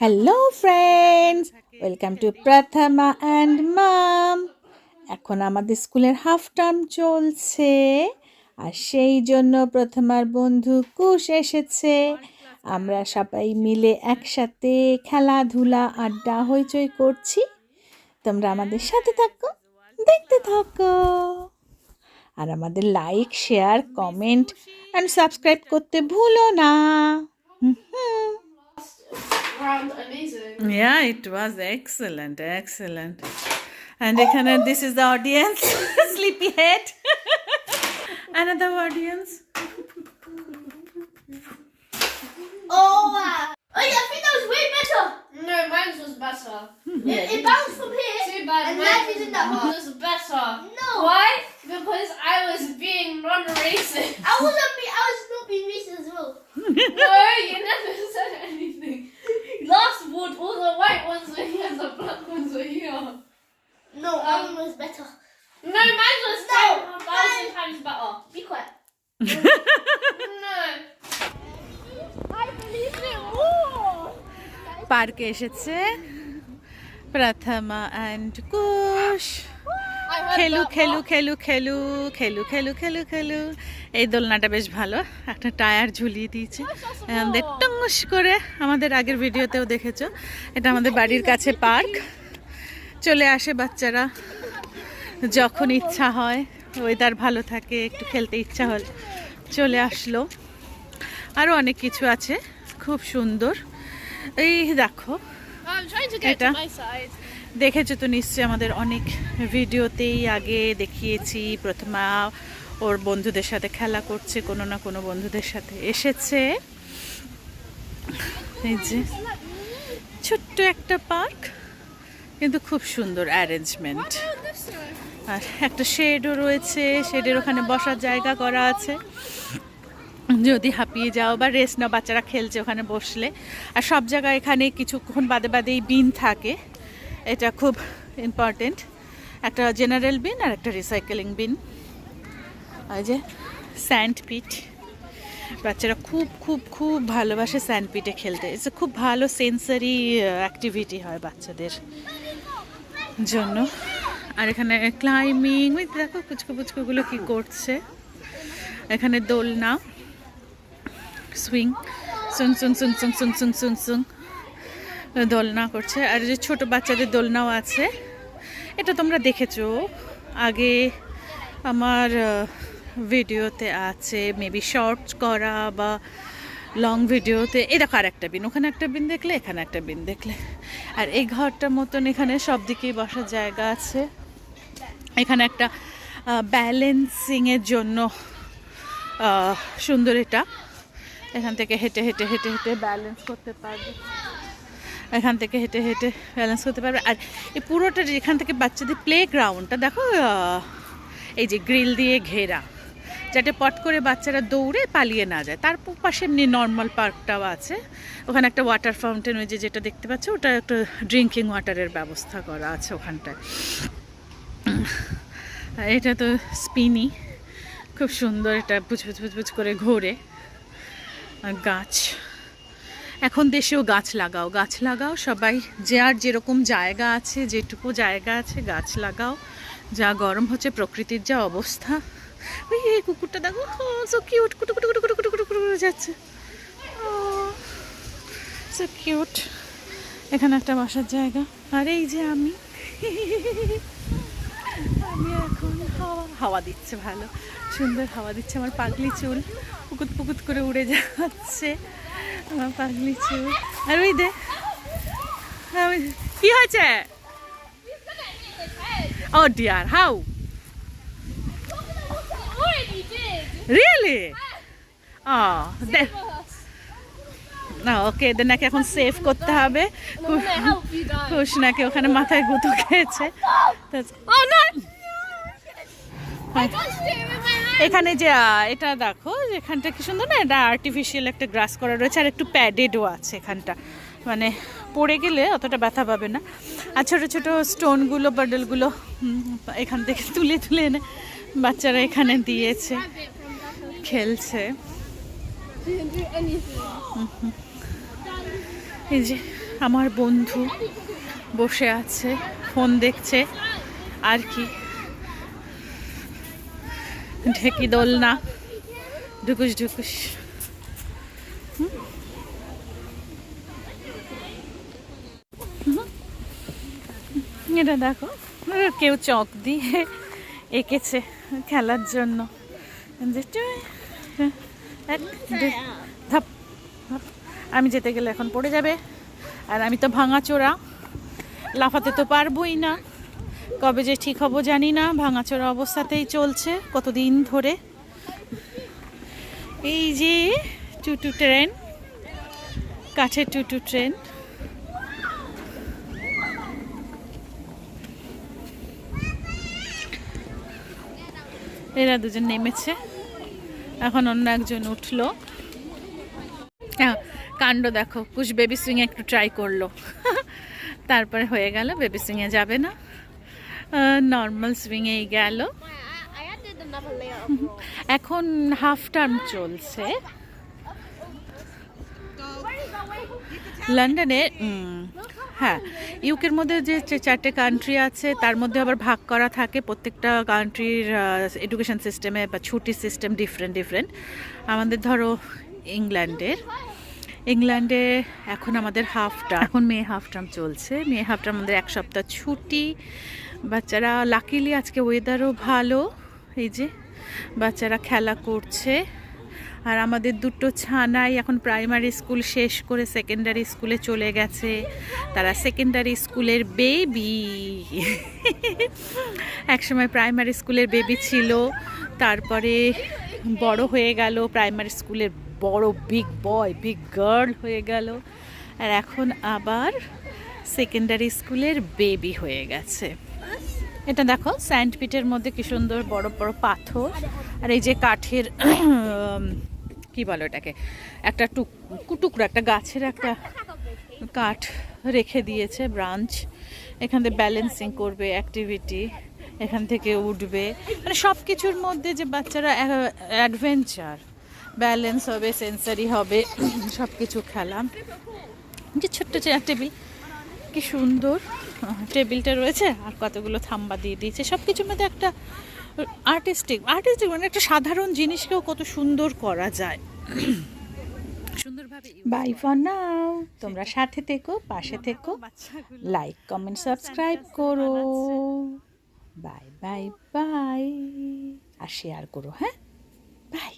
Hello friends welcome to Prathama and mum এখন আমাদের স্কুলের হাফ টার্ম চলছে, আর সেই জন্য প্রথমার বন্ধু কুশ এসেছে। আমরা সবাই মিলে একসাথে খেলাধুলা, আড্ডা, হইচই করছি। তোমরা আমাদের সাথে থাকো, দেখতে থাকো। আর আমাদের like share comment and subscribe করতে ভুলো না। হুম। round amazing. Yeah, it was excellent, excellent. And Ekhana, this is the audience, sleepyhead. Another audience. Oh wow! Oh yeah, I think that was way better. No, mine was better. it, it bounced from here, Too bad. and mine landed in that hole. Was better. No, mine was No, thousand mine- times better. Be quiet. No. I believe it more. পার্কে এসেছে প্রথমা and কুশ খেলু খেলু. খেলু খেলু খেলু খেলু খেলু খেলু এই দোলনাটা বেশ ভালো একটা tyre ঝুলিয়ে দিয়েছে আমাদের টঙ্গস করে আমাদের আগের ভিডিওতেও দেখেছ এটা আমাদের বাড়ির কাছে পার্ক চলে আসে বাচ্চারা যখন ইচ্ছা হয় ওয়েদার ভালো থাকে, একটু খেলতে ইচ্ছা হল, চলে আসলো। আরও অনেক কিছু আছে, খুব সুন্দর। এই দেখো side. দেখেছ তো নিশ্চয়ই, আমাদের অনেক ভিডিওতেই আগে দেখিয়েছি, প্রথমা ওর বন্ধুদের সাথে খেলা করছে, কোনো না কোনো বন্ধুদের সাথে এসেছে। এই যে, ছোট্ট একটা পার্ক, কিন্তু খুব সুন্দর অ্যারেঞ্জমেন্ট আর একটা শেডও রয়েছে, শেডের ওখানে বসার জায়গা করা আছে। যদি হাঁপিয়ে যাও বা রেস্ট নাও, বাচ্চারা খেলছে ওখানে বসলে। আর সব জায়গায় এখানে কিছুক্ষণ বাদে বাদেই বিন থাকে। এটা খুব ইম্পর্টেন্ট একটা জেনারেল বিন আর একটা রিসাইকেলিং বিন ওই যে স্যান্ড পিট বাচ্চারা খুব খুব খুব ভালোবাসে স্যান্ড পিটে খেলতে। এটা খুব ভালো সেন্সারি অ্যাক্টিভিটি হয় বাচ্চাদের জন্য। আর এখানে ক্লাইম্বিং ওই দেখো পুচকো পুচকোগুলো কী করছে। এখানে দোলনা সুইং সুং সুং সুং সুং সুং সুং সুং সুং দোলনা করছে। আর যে ছোট বাচ্চাদের দোলনাও আছে। এটা তোমরা দেখেছ, আগে আমার ভিডিওতে আছে মেবি শর্টস করা বা লং ভিডিওতে। এ দেখো আর একটা বিন, ওখানে একটা বিন দেখলে, এখানে একটা বিন দেখলে। আর এই ঘরটার মতন এখানে সব দিকেই বসার জায়গা আছে। এখানে একটা ব্যালেন্সিংয়ের জন্য সুন্দর এটা। এখান থেকে হেঁটে হেঁটে হেঁটে হেঁটে ব্যালেন্স করতে পারবে। এখান থেকে হেঁটে হেঁটে ব্যালেন্স করতে পারবে। আর এই পুরোটা এখান থেকে বাচ্চাদের প্লে গ্রাউন্ডটা দেখো এই যে গ্রিল দিয়ে ঘেরা। যাতে পট করে বাচ্চারা দৌড়ে পালিয়ে না যায়। তার পাশে এমনি নর্মাল পার্কটাও আছে। ওখানে একটা ওয়াটার ফাউন্টেন ওই যে যেটা দেখতে পাচ্ছ, ওটা একটা ড্রিঙ্কিং ওয়াটারের ব্যবস্থা করা আছে ওখানটায়। এটা তো স্পিনি। খুব সুন্দর এটা বুঝ বুঝ বুঝ বুঝ করে ঘোরে। গাছ। এখন দেশেও গাছ লাগাও গাছ লাগাও। সবাই যে আর যেরকম জায়গা আছে, যেটুকু জায়গা আছে, গাছ লাগাও। যা গরম হচ্ছে, প্রকৃতির যা অবস্থা। ওই এই কুকুরটা দেখো সো কিউট কুটু কুটু কুটু কুটু কুটু কুটু যাচ্ছে। সো কিউট এখানে একটা বসার জায়গা। আর এই যে আমি। আমি এখন হাওয়া হাওয়া দিচ্ছে ভালো। সুন্দর হাওয়া দিচ্ছে আমার পাগলি চুল। পুকুত পুকুত করে উড়ে যাচ্ছে আমার পাগলি চুল। আর ওই দে কি হয়েছে? ও ডিয়ার হাউ? রিয়েলি ও দেখ ওকে এদের নাকি এখন সেভ করতে হবে। I'm gonna help you guys. খুশ নাকি ওখানে মাথায় গুঁতো খেয়েছে। তা- Oh, এখানে যে এটা দেখো এখানটা কি সুন্দর না? এটা আর্টিফিশিয়াল একটা গ্রাস করা রয়েছে আর একটু প্যাডেডও আছে এখানটা। মানে পড়ে গেলে অতটা ব্যথা পাবে না। আর ছোটো ছোটো স্টোনগুলো বাডলগুলো এখান থেকে তুলে তুলে এনে বাচ্চারা এখানে দিয়েছে, খেলছে. এই যে আমার বন্ধু বসে আছে ফোন দেখছে, আর কি? ঢেকি দোলনা। ঢুকুস ঢুকুস। এটা দেখো কেউ চক দিয়ে এঁকেছে খেলার জন্য। যে টুই, এক, দুই, ধাপ, ধাপ। আমি যেতে গেলে এখন পড়ে যাবে। আর আমি তো ভাঙাচোরা লাফাতে তো পারবোই না। কবে যে ঠিক হব জানি না ভাঙাচোরা অবস্থাতেই চলছে কতদিন ধরে। এই যে টুটু ট্রেন কাঠের টুটু ট্রেন। এরা দুজন নেমেছে এখন অন্য একজন উঠল। হ্যাঁ, কাণ্ড দেখো কুশ বেবি সুইং একটু ট্রাই করল। তারপরে হয়ে গেল বেবি সুইংয়ে যাবে না। নর্মাল সুইংয়েই গেল. এখন হাফ টার্ম চলছে। লন্ডনে হ্যাঁ ইউকের মধ্যে যে চারটে কান্ট্রি আছে, তার মধ্যে আবার ভাগ করা থাকে। প্রত্যেকটা কান্ট্রির এডুকেশন সিস্টেমে বা ছুটি সিস্টেম ডিফারেন্ট ডিফারেন্ট আমাদের ধরো ইংল্যান্ডের ইংল্যান্ডে এখন আমাদের হাফ টার্ম এখন মে হাফ টার্ম চলছে। মে হাফ টার্ম আমাদের এক সপ্তাহ ছুটি। বাচ্চারা লাকিলি আজকে ওয়েদারও ভালো। এই যে বাচ্চারা খেলা করছে। আর আমাদের দুটো ছানাই এখন প্রাইমারি স্কুল শেষ করে সেকেন্ডারি স্কুলে চলে গেছে। তারা সেকেন্ডারি স্কুলের বেবি একসময় প্রাইমারি স্কুলের বেবি ছিল। তারপরে বড় হয়ে গেল। প্রাইমারি স্কুলের বড় বিগ বয় বিগ গার্ল হয়ে গেল। আর এখন আবার সেকেন্ডারি স্কুলের বেবি হয়ে গেছে। এটা দেখো স্যান্ড পিটের মধ্যে কি সুন্দর বড় বড় পাথর। আর এই যে কাঠের কি বলো এটাকে একটা টুক, টুকরো, একটা গাছের একটা কাঠ রেখে দিয়েছে ব্রাঞ্চ। এখান থেকে ব্যালেন্সিং করবে অ্যাক্টিভিটি এখান থেকে উঠবে। মানে সব কিছুর মধ্যে যে বাচ্চারা অ্যাডভেঞ্চার ব্যালেন্স হবে সেন্সারি হবে সব কিছু খেলা। যে ছোট্ট চেয়ার টেবিল, কি সুন্দর। টেবিলটা রয়েছে আর কতগুলো থাম্বা দিয়ে দিয়েছে। সব কিছুর মধ্যে একটা আর্টিস্টিক আর্টিস্টিক মানে একটা সাধারণ জিনিসকেও কত সুন্দর করা যায়। সুন্দরভাবে বাই ফর নাও তোমরা সাথে থেকো পাশে থেকো। লাইক কমেন্ট সাবস্ক্রাইব করো বাই বাই বাই আর শেয়ার করো হ্যাঁ? বাই